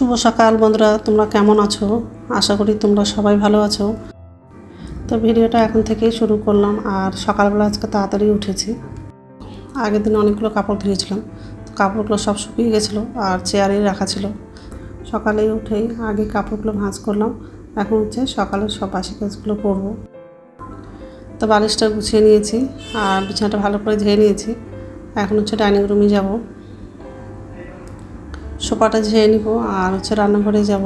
শুভ সকাল বন্ধুরা, তোমরা কেমন আছো? আশা করি তোমরা সবাই ভালো আছো। তো ভিডিওটা এখন থেকেই শুরু করলাম, আর সকালবেলা আজকে তাড়াতাড়ি উঠেছি। আগের দিন অনেকগুলো কাপড় ধুয়েছিলাম। তো কাপড়গুলো সব শুকিয়ে গেছিল, আর চেয়ারেই রাখা ছিল। সকালেই উঠেই আগে কাপড়গুলো ভাঁজ করলাম। এখন হচ্ছে সকালে সব বাসি কাজগুলো করব। তো বালিশটা গুছিয়ে নিয়েছি, আর বিছানাটা ভালো করে ধুয়ে নিয়েছি। এখন হচ্ছে ডাইনিং রুমে যাব। সোফাটা ঝেড়ে নিব আর হচ্ছে রান্নাঘরে যাব।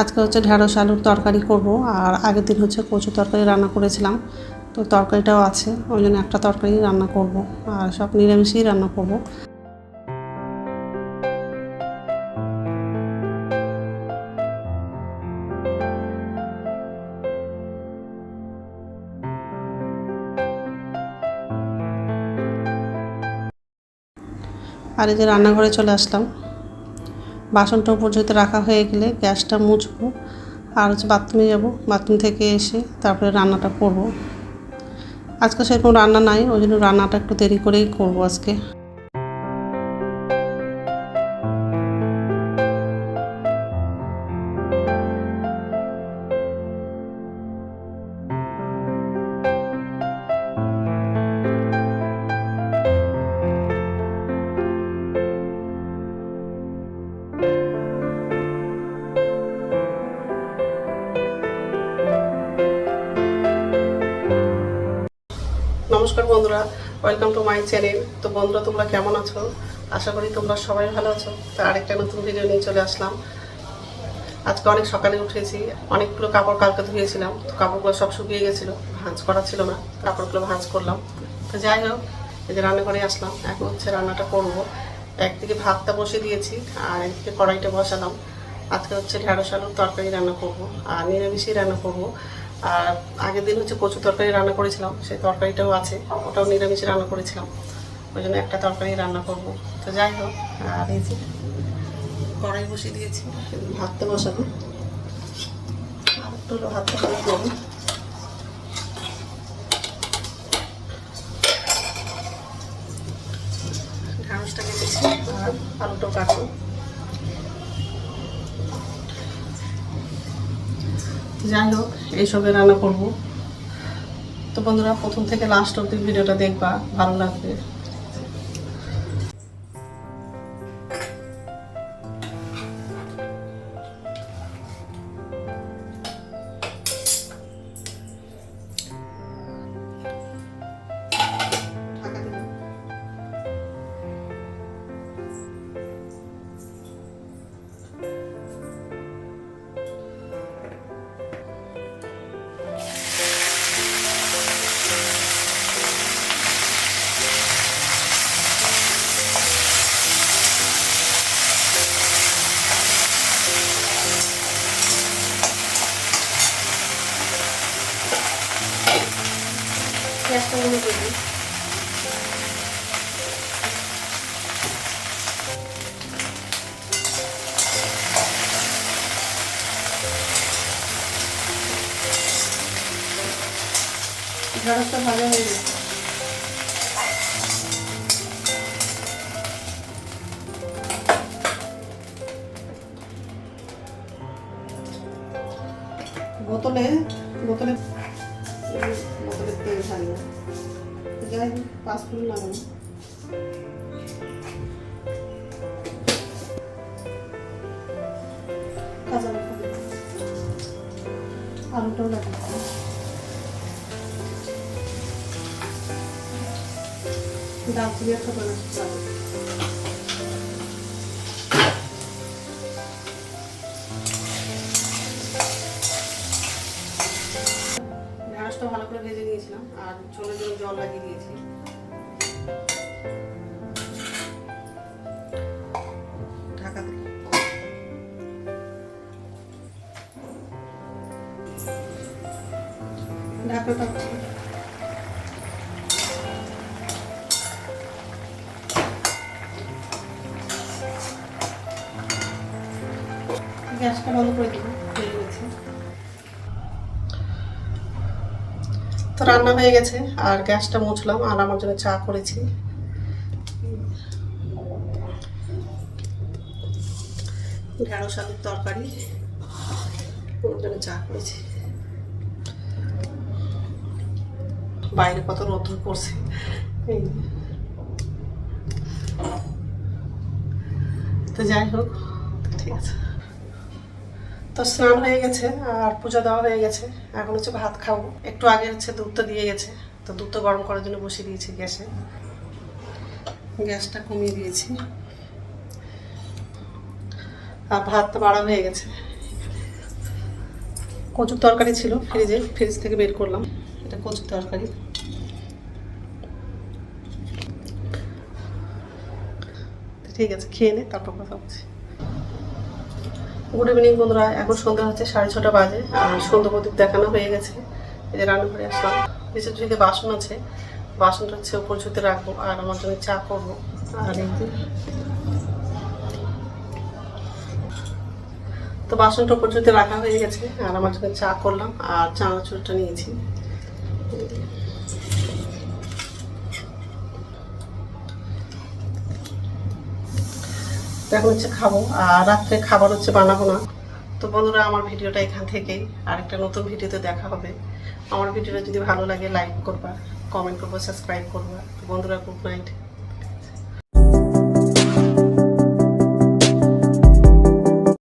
আজকে হচ্ছে ঢেঁড়স, আলুর তরকারি করব আর আগের দিন হচ্ছে কচু তরকারি রান্না করেছিলাম। তো তরকারিটাও আছে, ওই জন্য একটা তরকারি রান্না করব আর সব নিরামিষই রান্না করব। আর এই যে রান্নাঘরে চলে আসলাম। বাসনটা উপর যেহেতু রাখা হয়ে গেলে গ্যাসটা মুছবো। আর হচ্ছে বাথরুমে যাব। বাথরুম থেকে এসে তারপরে রান্নাটা করব। আজকে সেরকম রান্না নাই, ওই জন্য রান্নাটা একটু দেরি করেই করব আজকে। নমস্কার বন্ধুরা ওয়েলকাম টু মাই চ্যানেল তো বন্ধুরা, তোমরা কেমন আছো? আশা করি তোমরা সবাই ভালো আছো। তো আরেকটা নতুন ভিডিও নিয়ে চলে আসলাম। আজকে অনেক সকালে উঠেছি, অনেকগুলো কাপড় কালকে ধুয়েছিলাম। তো কাপড়গুলো সব শুকিয়ে গেছিল, ভাঁজ করা ছিল না, কাপড়গুলো ভাঁজ করলাম। তো যাই হোক, এই যে রান্নাঘরে আসলাম। এখন হচ্ছে রান্নাটা করব। একদিকে ভাতটা বসে দিয়েছি, আর একদিকে কড়াইটা বসালাম। আজকে হচ্ছে ঢেঁড়স আলুর তরকারি রান্না করব, আর নিরামিষই রান্না করব। আর আগের দিন হচ্ছে কচু তরকারি রান্না করেছিলাম সেই তরকারিটাও আছে ওটাও নিরামিষে রান্না করেছিলাম। ওই জন্য একটা তরকারি রান্না করব। তো যাই হোক আর এই যে কড়াই বসিয়ে দিয়েছি। ভাতটা বসাবো। আর একটু হলো ভাতটা করে দেবো ঢাঁড়সটা কেটেছি আর আলুটাও কাটবো। যাই হোক, এইসবে রান্না করব। তো বন্ধুরা, প্রথম থেকে লাস্ট অব্দি ভিডিওটা দেখবা, ভালো লাগবে। ঢেঁড়সটা ভাজা হয়ে গেছে বোতলে বোতলে যাই হোক পাঁচফোড়ন লাগানো কাঁচা লঙ্কা দিলাম। আলুটাও ভেজে নিয়েছিলাম আর ছোলের জন্য জল লাগিয়ে দিয়েছি। ঢাকা গ্যাসটা বন্ধ করে দিব। তো রান্না হয়ে গেছে, আর গ্যাসটা মুছলাম, আর আমার জন্য চা করেছি। ঢেঁড়স আলুর তরকারি, ওর জন্য চা করেছি। বাইরে কত রোদ্র পড়ছে। তো যাই হোক, ঠিক আছে। তো স্নান হয়ে গেছে আর পূজা দেওয়া হয়ে গেছে। এখন হচ্ছে ভাত খাব। একটু আগে হচ্ছে দুধটা দিয়ে গেছে। তো দুধটা গরম করার জন্য বসিয়ে দিয়েছি গ্যাসে। গ্যাসটা কমিয়ে দিয়েছি। আর ভাতটা বাড়া হয়ে গেছে। কচুর তরকারি ছিল ফ্রিজে, ফ্রিজ থেকে বের করলাম। এটা কচুর তরকারি। ঠিক আছে, খেয়ে নে, তারপর কথা বলছি। গুড ইভিনিং বন্ধুরা। এখন সন্ধ্যা হচ্ছে সাড়ে ছটা বাজে। আর সন্ধ্যা প্রদীপ দেখানো হয়ে গেছে। এই যে রান্নাঘরে আসলাম। নিচের ঝুঁকে বাসন আছে। বাসনটা হচ্ছে উপর ঝুঁতে রাখব আর আমার জন্য চা করব। আর তো বাসনটা উপর ঝুঁতে রাখা হয়ে গেছে। আর আমার জন্য চা করলাম। আর চানাচুরটা নিয়েছি। এখন হচ্ছে খাব, আর রাত্রে খাবার হচ্ছে বানাবো না। তো বন্ধুরা, আমার ভিডিওটা এখান থেকেই আরেকটা নতুন ভিডিওতে দেখা হবে। আমার ভিডিওটা যদি ভালো লাগে লাইক করবা কমেন্ট করব সাবস্ক্রাইব করবা। বন্ধুরা গুড নাইট